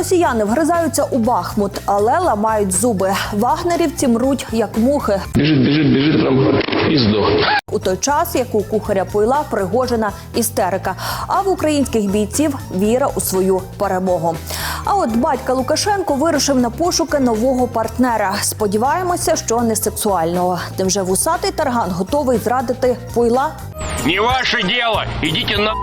Росіяни вгризаються у Бахмут, але ламають зуби. Вагнерівці мруть як мухи. Бежит, бежит, бежит прям и сдох. У той час, як у кухаря Пойла пригожена істерика, а в українських бійців віра у свою перемогу. А от батька Лукашенко вирушив на пошуки нового партнера. Сподіваємося, що не сексуального. Тим вже вусатий тарган готовий зрадити Пойла. Не ваше дело. Идите на...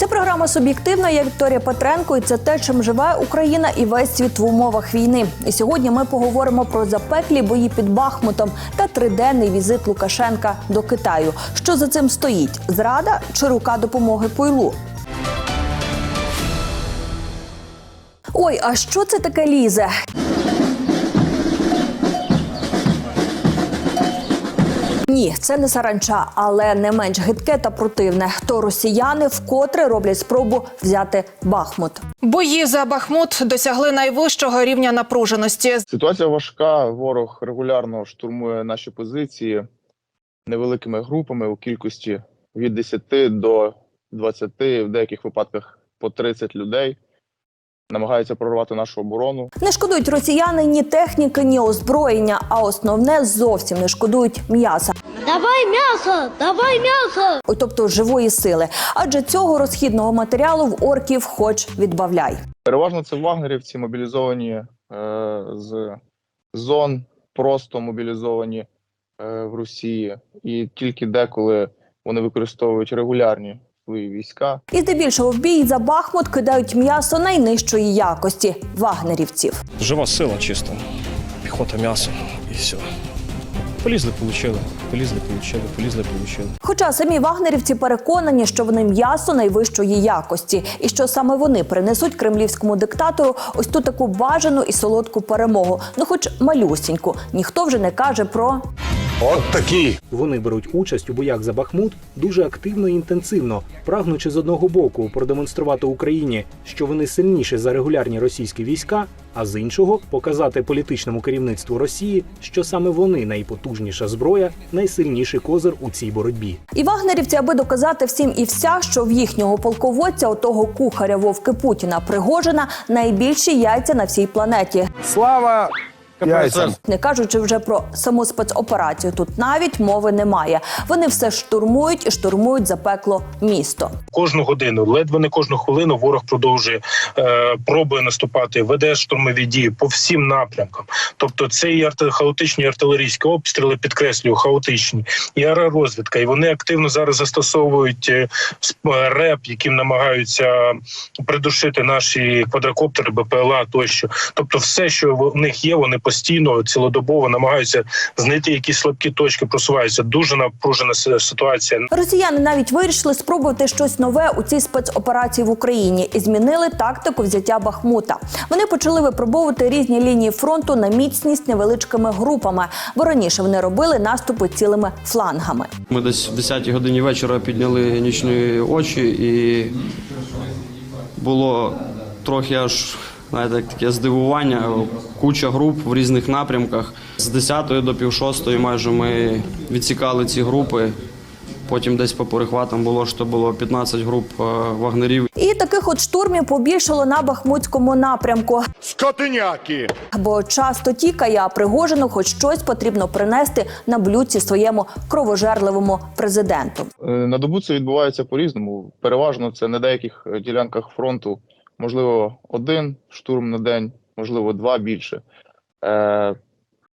Це програма суб'єктивна. Я Вікторія Петренко, і це те, чим живе Україна і весь світ в умовах війни. І сьогодні ми поговоримо про запеклі бої під Бахмутом та триденний візит Лукашенка до Китаю. Що за цим стоїть? Зрада чи рука допомоги Пойлу? Ой, а що це таке лізе? Ні, це не саранча, але не менш гидке та противне. То росіяни вкотре роблять спробу взяти Бахмут. Бої за Бахмут досягли найвищого рівня напруженості. Ситуація важка. Ворог регулярно штурмує наші позиції невеликими групами у кількості від 10 до 20, в деяких випадках по 30 людей. Намагаються прорвати нашу оборону. Не шкодують росіяни ні техніки, ні озброєння, а основне зовсім не шкодують м'яса, Давай мясо! Давай мясо! Ой, тобто живої сили. Адже цього розхідного матеріалу в орків хоч відбавляй. Переважно це вагнерівці, мобілізовані е, з зон, просто мобілізовані е, в Росії, і тільки деколи вони використовують регулярні свої війська. І здебільшого в бій за Бахмут кидають м'ясо найнижчої якості вагнерівців. Жива сила чисто. Піхота, м'ясо і все. Полізли, получили, полізли, получили, полізли, получили. Хоча самі вагнерівці переконані, що вони м'ясо найвищої якості, і що саме вони принесуть кремлівському диктатору ось ту таку бажану і солодку перемогу. Ну, хоч малюсіньку. Ніхто вже не каже про От такі. Вони беруть участь у боях за Бахмут дуже активно і інтенсивно, прагнучи з одного боку продемонструвати Україні, що вони сильніші за регулярні російські війська, а з іншого показати політичному керівництву Росії, що саме вони найпотужніша зброя, найсильніший козир у цій боротьбі. і вагнерівці, аби доказати всім і вся, що в їхнього полководця, отого кухаря Вовки Путіна Пригожина, найбільші яйця на всій планеті. Слава яйцям. Не кажучи вже про саму спецоперацію, тут навіть мови немає. Вони все штурмують і штурмують запекло місто. кожну годину, ледве не кожну хвилину ворог продовжує е, пробує наступати, веде штурмові дії по всім напрямкам. Тобто, це і арти- хаотичні артилерійські обстріли, підкреслюю, хаотичні, і аеророзвідка. І вони активно зараз застосовують е, сп- реп, яким намагаються придушити наші квадрокоптери, БПЛА тощо. Тобто, все, що в них є, вони постійно цілодобово намагаються знайти якісь слабкі точки, просуваються. Дуже напружена ситуація. Росіяни навіть вирішили спробувати щось нове у цій спецоперації в Україні і змінили тактику взяття Бахмута. Вони почали випробовувати різні лінії фронту на міцність невеличкими групами, бо раніше вони робили наступи цілими флангами. Ми десь в 10 годині вечора підняли нічні очі і було трохи аж знаєте, таке здивування. Куча груп в різних напрямках. З 10 до пів шостої майже ми відсікали ці групи. Потім десь по перехватам було, що було 15 груп е, вагнерів. І таких от штурмів побільшало на бахмутському напрямку. Скотиняки. Бо часто тікає, а Пригожину хоч щось потрібно принести на блюдці своєму кровожерливому президенту. Е, На добу це відбувається по-різному. Переважно це на деяких е, ділянках фронту, можливо, один штурм на день, можливо, два більше. Е,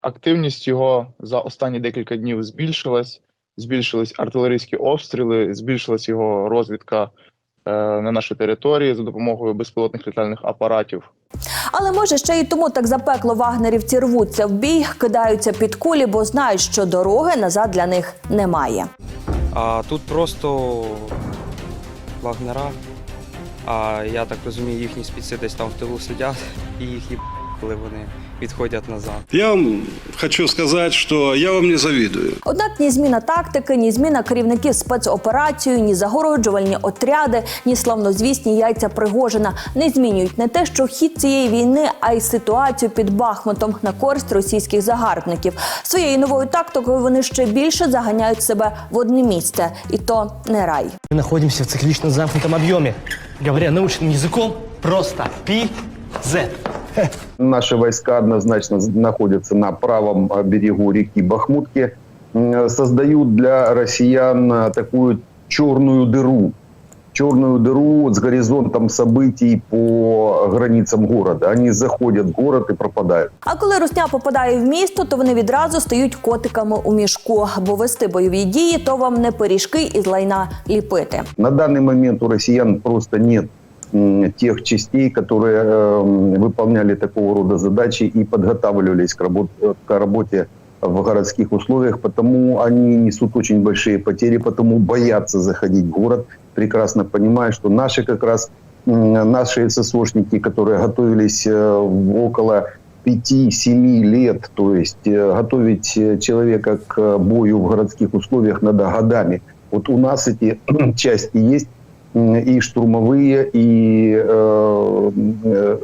активність його за останні декілька днів збільшилась, збільшились артилерійські обстріли, збільшилась його розвідка е, на нашій території за допомогою безпілотних літальних апаратів. Але може ще й тому так запекло вагнерівці рвуться в бій, кидаються під кулі, бо знають, що дороги назад для них немає. А тут просто вагнера. А я так розумію, їхні спіці десь там в тилу сидять і їх їб, коли вони відходять назад. Я вам хочу сказати, що я вам не завідую. Однак ні зміна тактики, ні зміна керівників спецоперацією, ні загороджувальні отряди, ні славнозвісні яйця Пригожина не змінюють не те, що хід цієї війни, а й ситуацію під Бахмутом на користь російських загарбників. Своєю новою тактикою вони ще більше заганяють себе в одне місце, і то не рай. Мы находимся в циклично замкнутом объеме. Говоря научным языком, просто пи Z. Наши войска однозначно находятся на правом э, берегу реки Бахмутки, м, создают для россиян э, такую черную дыру. Черную дыру вот с горизонтом событий по границам города. Они заходят в город и пропадают. А коли русня попадає в місто, то вони відразу стають котиками у мішку. Бо вести бойові дії то вам не пиріжки із лайна ліпити. На данный момент у россиян просто нет м, тех частей, которые э, выполняли такого рода задачи и подготавливались к, работ- к работе в городских условиях, потому они несут очень большие потери, потому боятся заходить в город, прекрасно понимая, что наши как раз наши ССОшники, которые готовились э, около 5-7 лет, то есть э, готовить э, человека к бою в городских условиях надо годами. Вот у нас эти части есть, и штурмовые, и э, э,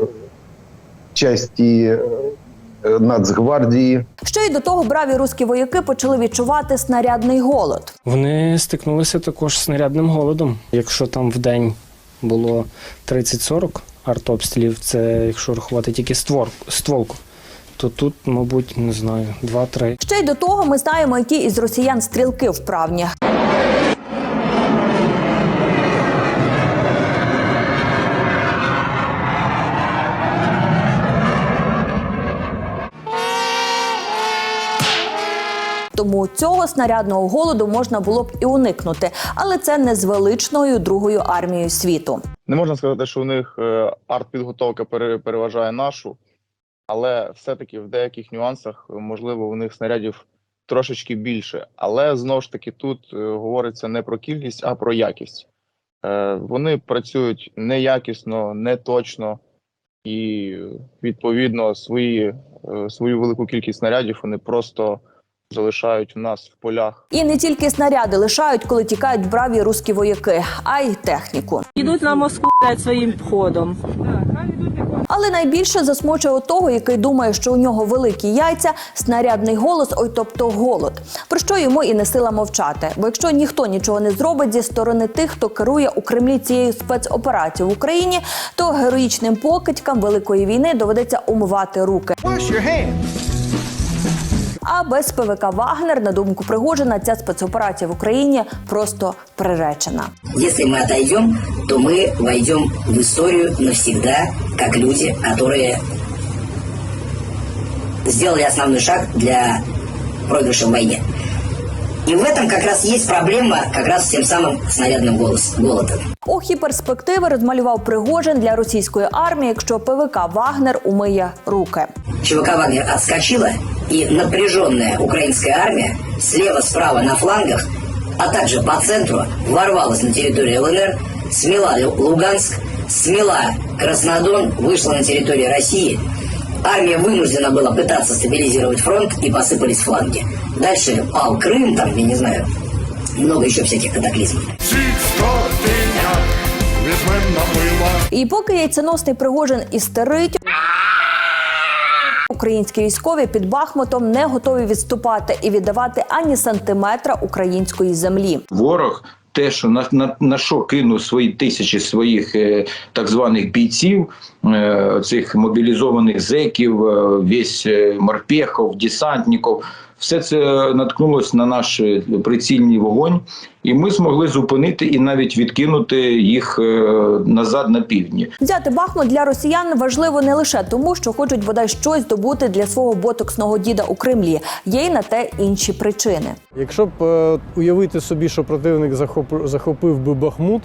части э, Нацгвардии. Ще й до того браві руські вояки почали відчувати снарядний голод. Вони стикнулися також з снарядним голодом. Якщо там в день було 30-40 артобстрілів, це якщо рахувати тільки створ, стволку, то тут, мабуть, не знаю, 2-3. Ще й до того ми знаємо, які із росіян стрілки вправні. Тому цього снарядного голоду можна було б і уникнути, але це не з величною другою армією світу. Не можна сказати, що у них е, артпідготовка пере- переважає нашу, але все-таки в деяких нюансах, е, можливо, у них снарядів трошечки більше. Але знову ж таки тут е, говориться не про кількість, а про якість. Вони працюють неякісно, не точно, і відповідно свої, свою велику кількість снарядів вони просто залишають у нас в полях. І не тільки снаряди лишають, коли тікають браві руські вояки, а й техніку. Йдуть на Москву своїм ходом. Але найбільше засмучує того, який думає, що у нього великі яйця, снарядний голос, ой, тобто голод. Про що йому і не сила мовчати. Бо якщо ніхто нічого не зробить зі сторони тих, хто керує у Кремлі цією спецоперацією в Україні, то героїчним покидькам великої війни доведеться умивати руки. А без ПВК Вагнер, на думку Пригожина, ця спецоперація в Україні просто приречена. Если мы отойдем, то мы войдем в историю навсегда, как люди, которые сделали основной шаг для проигрыша в войне. И в этом как раз есть проблема как раз с тем самым снарядным голос, голодом. Ох і перспективи розмалював Пригожин для російської армії, якщо ПВК Вагнер умиє руки. ЧВК «Вагнер» отскочила, и напряженная украинская армия слева-справа на флангах, а также по центру ворвалась на территорию ЛНР, смела Лу- Луганск, смела Краснодон, вышла на территорию России. Армия вынуждена была пытаться стабилизировать фронт, и посыпались фланги. Дальше пал Крым, там, я не знаю, много еще всяких катаклизмов. І поки яйценосний Пригожин істерить, українські військові під Бахмутом не готові відступати і віддавати ані сантиметра української землі. Ворог те, що на, на, на що кинув свої тисячі своїх е, так званих бійців, е, цих мобілізованих зеків, е, весь е, морпехов, десантників, все це наткнулося на наш прицільний вогонь, і ми змогли зупинити і навіть відкинути їх е, назад на півдні. Взяти Бахмут для росіян важливо не лише тому, що хочуть бодай щось добути для свого ботоксного діда у Кремлі. Є й на те інші причини. Якщо б е, уявити собі, що противник захоп- захопив би Бахмут,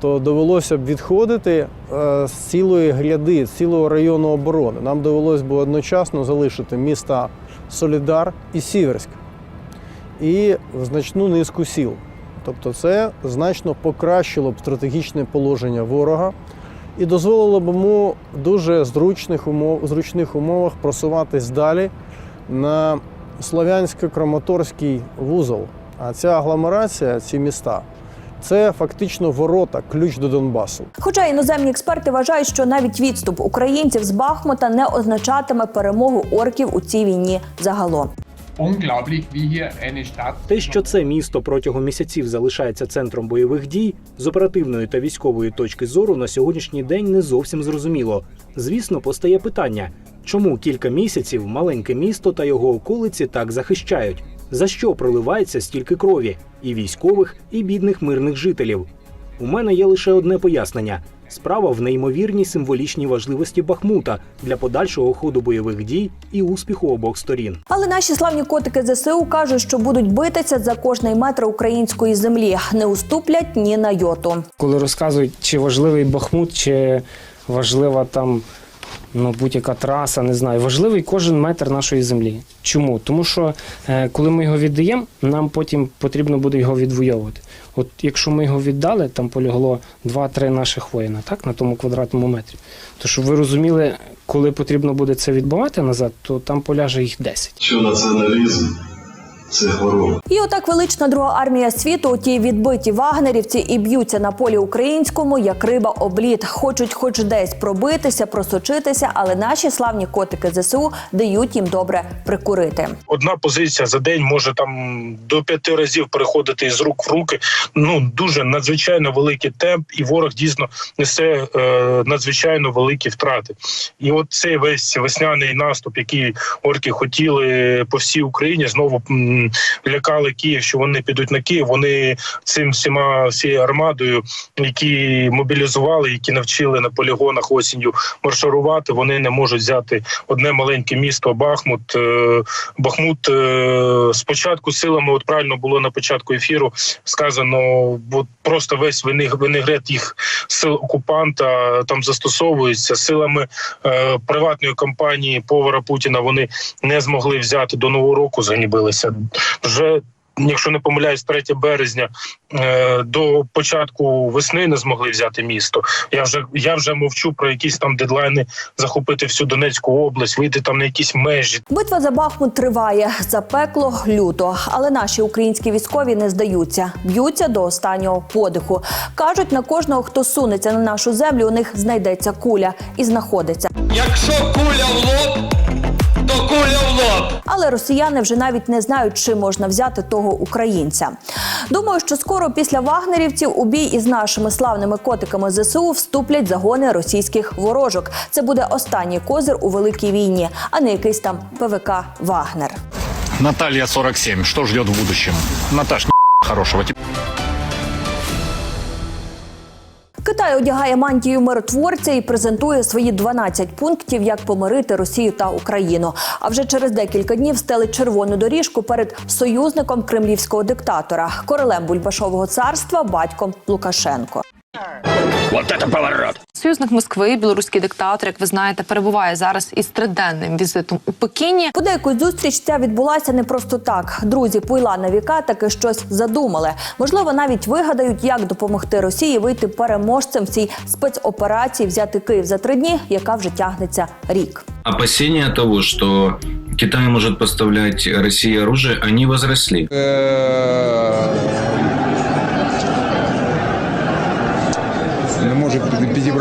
то довелося б відходити е, з цілої гряди, з цілого району оборони. Нам довелося б одночасно залишити міста Солідар і Сіверськ і значну низку сіл. Тобто це значно покращило б стратегічне положення ворога і дозволило б йому в дуже зручних умов, зручних умовах просуватись далі на Слов'янсько-Краматорський вузол. А ця агломерація, ці міста, це фактично ворота, ключ до Донбасу. Хоча іноземні експерти вважають, що навіть відступ українців з Бахмута не означатиме перемогу орків у цій війні загалом. Те, що це місто протягом місяців залишається центром бойових дій, з оперативної та військової точки зору на сьогоднішній день не зовсім зрозуміло. Звісно, постає питання, чому кілька місяців маленьке місто та його околиці так захищають? За що проливається стільки крові і військових, і бідних мирних жителів? У мене є лише одне пояснення: справа в неймовірній символічній важливості Бахмута для подальшого ходу бойових дій і успіху обох сторін. Але наші славні котики ЗСУ кажуть, що будуть битися за кожний метр української землі, не уступлять ні на йоту. Коли розказують, чи важливий Бахмут, чи важлива там ну, будь-яка траса, не знаю. Важливий кожен метр нашої землі. Чому? Тому що е, коли ми його віддаємо, нам потім потрібно буде його відвоювати. От якщо ми його віддали, там полягло 2-3 наших воїна, так, на тому квадратному метрі. То щоб ви розуміли, коли потрібно буде це відбувати назад, то там поляже їх 10. Що націоналізм це хвороба. І отак велична друга армія світу, ті відбиті вагнерівці і б'ються на полі українському, як риба обліт. Хочуть, хоч десь пробитися, просочитися, але наші славні котики ЗСУ дають їм добре прикурити. Одна позиція за день може там до п'яти разів переходити з рук в руки. Ну дуже надзвичайно великий темп, і ворог дійсно несе е, надзвичайно великі втрати. І от цей весь весняний наступ, який орки хотіли по всій Україні, знову лякали Київ, що вони підуть на Київ. Вони цим всіма всією армадою, які мобілізували, які навчили на полігонах осінню марширувати. Вони не можуть взяти одне маленьке місто Бахмут. Е, Бахмут е, спочатку силами, от правильно було на початку ефіру сказано, от просто весь винегрет їх сил окупанта там застосовується силами е, приватної компанії повара Путіна. Вони не змогли взяти до нового року. Зганібилися вже. Якщо не помиляюсь, 3 березня е, до початку весни не змогли взяти місто. Я вже я вже мовчу про якісь там дедлайни захопити всю Донецьку область, вийти там на якісь межі. Битва за Бахмут триває запекло люто, але наші українські військові не здаються, б'ються до останнього подиху. кажуть, на кожного, хто сунеться на нашу землю, у них знайдеться куля і знаходиться. Якщо куля в лоб, то куля в лоб. Але росіяни вже навіть не знають, чи можна взяти того українця. Думаю, що скоро після вагнерівців у бій із нашими славними котиками ЗСУ вступлять загони російських ворожок. Це буде останній козир у великій війні, а не якийсь там ПВК Вагнер. Наталья 47. Что ждет в будущем? Наташ, хорошего. Китай одягає мантію миротворця і презентує свої 12 пунктів, як помирити Росію та Україну. А вже через декілька днів стелить червону доріжку перед союзником кремлівського диктатора, королем Бульбашового царства, батьком Лукашенко. Вот это поворот. Союзник Москви, білоруський диктатор, як ви знаєте, перебуває зараз із триденним візитом у Пекіні. Подейкують зустріч ця відбулася не просто так. Друзі пойла на віка таки щось задумали. Можливо, навіть вигадають, як допомогти Росії вийти переможцем в цій спецоперації, взяти Київ за три дні, яка вже тягнеться рік. Опасения того, что Китай может поставлять России оружие, они возросли.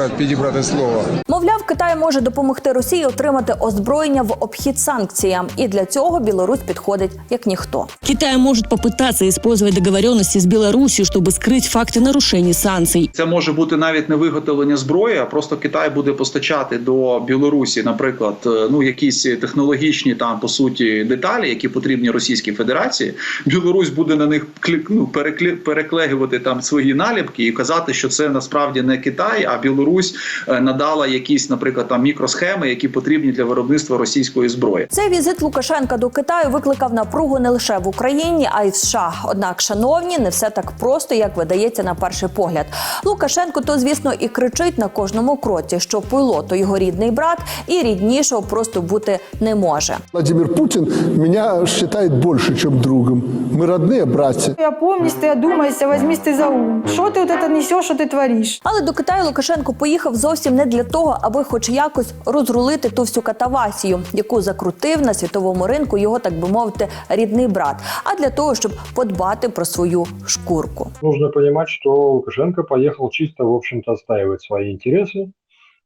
Підібрати, слово. Мовляв, Китай може допомогти Росії отримати озброєння в обхід санкціям, і для цього Білорусь підходить як ніхто. Китай может попытаться использовать договоренности с Беларусью, чтобы скрыть факты нарушений санкций. Це може бути навіть не виготовлення зброї, а просто Китай буде постачати до Білорусі, наприклад, е, ну якісь технологічні там по суті деталі, які потрібні Російській Федерації. Білорусь буде на них клік, ну, перекле- переклеювати там свої наліпки і казати, що це насправді не Китай, а Білорусь е, надала якісь, наприклад, там мікросхеми, які потрібні для виробництва російської зброї. Цей візит Лукашенка до Китаю викликав напругу не лише в Україні, а й в США. Однак, шановні, не все так просто, як видається на перший погляд. Лукашенко то, звісно, і кричить на кожному кроці, що Пуйло то його рідний брат, і ріднішого просто бути не може. Владимир Путин меня считает больше, чем другом. Мы родные братья. Опомнись ты, одумайся, возьмись ты за ум. Что ты вот это несешь, что ты творишь? Але до Китаю Лукашенко поїхав зовсім не для того, аби хоч якось розрулити ту всю катавасію, яку закрутив на світовому ринку його, так би мовити, рідний брат, а для того, щоб подбати про свою шкурку. Нужно понимать, что Лукашенко поехал чисто, в общем-то, отстаивать свои интересы,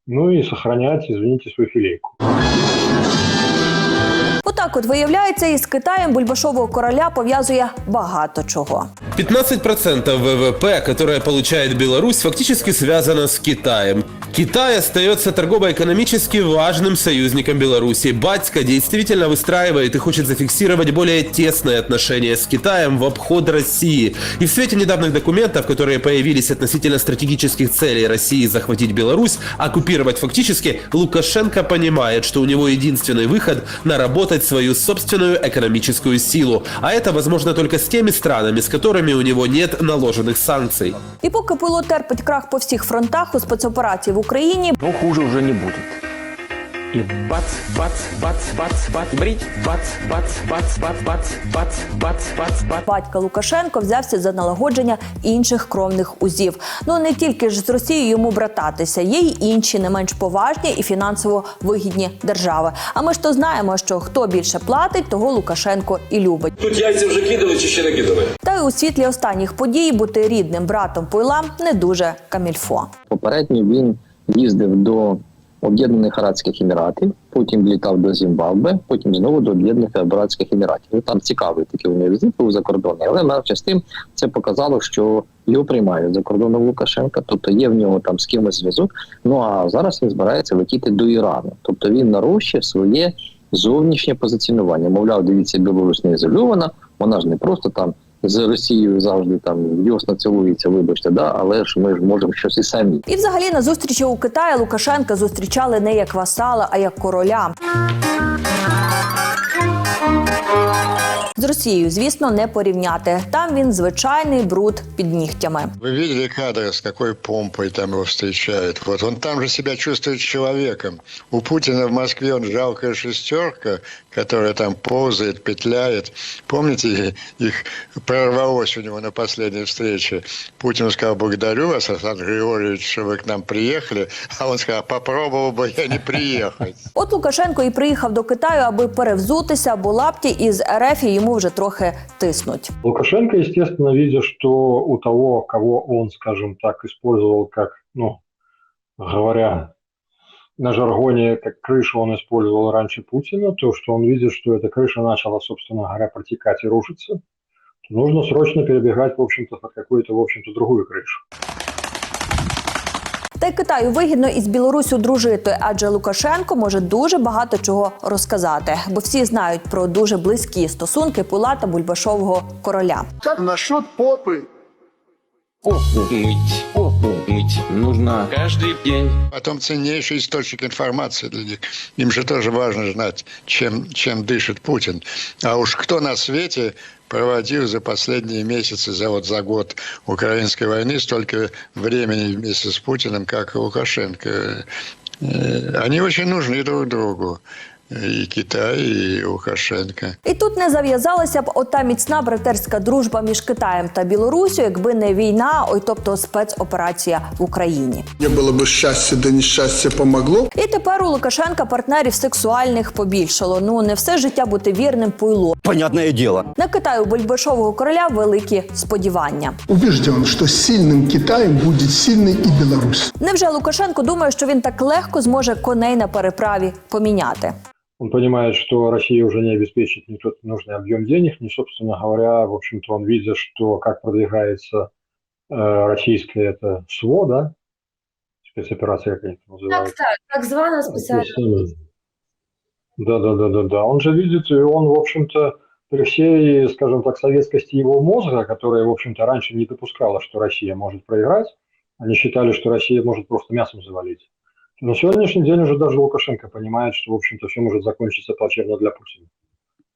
ну и сохранять, извините, свою филейку. Отак, от виявляється, із Китаєм бульбашового короля пов'язує багато чого. 15% ВВП, которое получает Беларусь, фактически связано с Китаем. Китай остается торгово-экономически важным союзником Беларуси. Батька действительно выстраивает и хочет зафиксировать более тесные отношения с Китаем в обход России. И в свете недавних документов, которые появились относительно стратегических целей России захватить Беларусь, оккупировать фактически, Лукашенко понимает, что у него единственный выход – наработать свою собственную экономическую силу. А это возможно только с теми странами, с которыми у него нет наложенных санкций. І поки ПЛО терпить крах по всіх фронтах у спецоперації в Україні, Ну, хуже уже не будет. И бац, бац, бац, бац, бац, брить, бац, бац, бац, бац, бац, бац, бац, бац, бац. батька Лукашенко взявся за налагодження інших кровних узів. Ну не тільки ж з Росією йому брататися, є й інші не менш поважні і фінансово вигідні держави. А ми ж то знаємо, що хто більше платить, того Лукашенко і любить. Тут яйця вже кидали чи ще не кидали? Та й у світлі останніх подій бути рідним братом Пойла не дуже камільфо. Попередньо він їздив до Об'єднаних Арабських Еміратів, потім літав до Зімбабве, потім знову до Об'єднаних Арабських Еміратів. Ну там цікавий такий у нього візит був закордонний, але менше з тим це показало, що його приймають за кордоном Лукашенка, тобто є в нього там з кимось зв'язок. Ну а зараз він збирається летіти до Ірану, тобто він нарощує своє зовнішнє позиціонування. Мовляв, дивіться, Білорусь не ізольована, вона ж не просто там. З Росією завжди там в'ясно цілується, вибачте, да, але ж ми ж можемо щось і самі. І взагалі на зустрічі у Китаї Лукашенка зустрічали не як васала, а як короля. З Росією, звісно, не порівняти. Там він звичайний бруд під нігтями. Вы видели кадры, с какой помпой там его встречают? Вот он там же себя чувствует человеком. У Путина в Москве он жалкая шестерка, которая там ползает, петляет. Помните, их прорвалось у него на последней встрече. Путин сказал, благодарю вас, Александр Григорьевич, что вы к нам приехали. А он сказал, попробовал бы я не приехать. От Лукашенко і приїхав до Китаю, аби перевзутися, бо лапті із РФ йому вже трохи тиснуть. Лукашенко, естественно, видя, что у того, кого он, скажем так, использовал как, ну, говоря на жаргоне, как крышу он использовал раньше Путина, то что он видит, что эта крыша начала, собственно говоря, протекать и рушиться, то нужно срочно перебегать, в общем-то, под какую-то, в общем-то, другую крышу. Та й Китаю вигідно із Білоруссю дружити, адже Лукашенко може дуже багато чого розказати, бо всі знають про дуже близькі стосунки Пула та Бульбашового короля. Как насчет попы? Попу мыть, попу мыть нужно каждый день. Потом ценнейший источник информации для них. Им же тоже важно знать, чем, чем дышит Путин. А уж кто на свете проводил за последние месяцы, за вот за год украинской войны столько времени вместе с Путиным, как и Лукашенко. Э, Они очень нужны друг другу. И Китай, и Лукашенко. І тут не зав'язалася б ота міцна братерська дружба між Китаєм та Білоруссю, якби не війна, ой, тобто спецоперація в Україні. Не было бы счастья, да несчастье помогло. І тепер у Лукашенка партнерів сексуальних побільшало. Ну не все життя бути вірним пуйло. Понятное дело. На Китаю Бульбашового короля великі сподівання. Убежден, что сильным Китаем будет сильной и Беларусь. Невже Лукашенко думає, що він так легко зможе коней на переправі поміняти? Он понимает, что Россия уже не обеспечит ни тот нужный объем денег, ни, собственно говоря, в общем-то, он видит, что как продвигается э, российская это СВО, да, спецоперация, как они это называют. Так, так, так звана спеціальна. Да, да, да, да, да. Он же видит, и он, в общем-то, при всей, скажем так, советскости его мозга, которая, в общем-то, раньше не допускала, что Россия может проиграть, они считали, что Россия может просто мясом завалить. На сегодняшний день уже даже Лукашенко понимает, что, в общем-то, все может закончиться плачевно для Путина.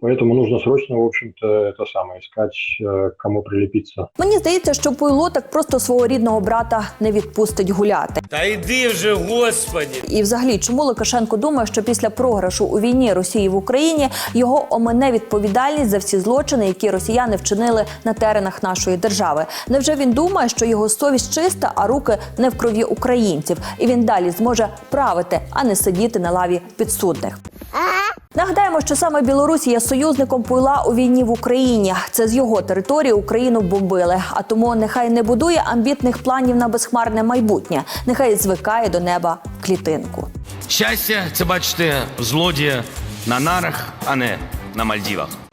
Поэтому нужно срочно, в общем-то, это самое, искать, э, к кому прилепиться. Мені здається, що Пуйло так просто свого рідного брата не відпустить гуляти. Та йди вже, господі! І взагалі, чому Лукашенко думає, що після програшу у війні Росії в Україні його омине відповідальність за всі злочини, які росіяни вчинили на теренах нашої держави? Невже він думає, що його совість чиста, а руки не в крові українців, і він далі зможе правити, а не сидіти на лаві підсудних? Нагадаємо, що саме Білорусь є союзником Пуйла у війні в Україні. Це з його території Україну бомбили. А тому нехай не будує амбітних планів на безхмарне майбутнє. Нехай звикає до неба в клітинку. Щастя, це бачите, злодія на нарах, а не на Мальдівах.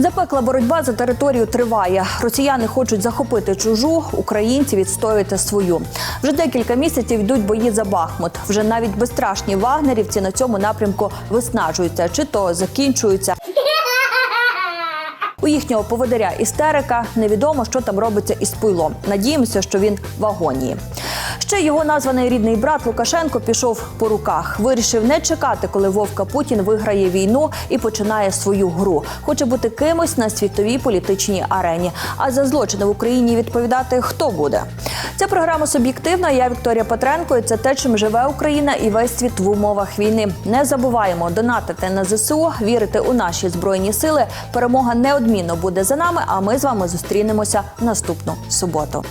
Запекла боротьба за територію триває. Росіяни хочуть захопити чужу, українці відстоювати свою. Вже декілька місяців йдуть бої за Бахмут. Вже навіть безстрашні вагнерівці на цьому напрямку виснажуються, чи то закінчуються. У їхнього поводиря істерика невідомо, що там робиться із пилом. Надіємося, що він в агонії. Ще його названий рідний брат Лукашенко пішов по руках. Вирішив не чекати, коли Вовка Путін виграє війну і починає свою гру. Хоче бути кимось на світовій політичній арені. А за злочини в Україні відповідати хто буде? Ця програма суб'єктивна. Я Вікторія Петренко. І це те, чим живе Україна і весь світ в умовах війни. Не забуваємо донатити на ЗСУ, вірити у наші збройні сили. Перемога неодмінно буде за нами. А ми з вами зустрінемося наступну суботу.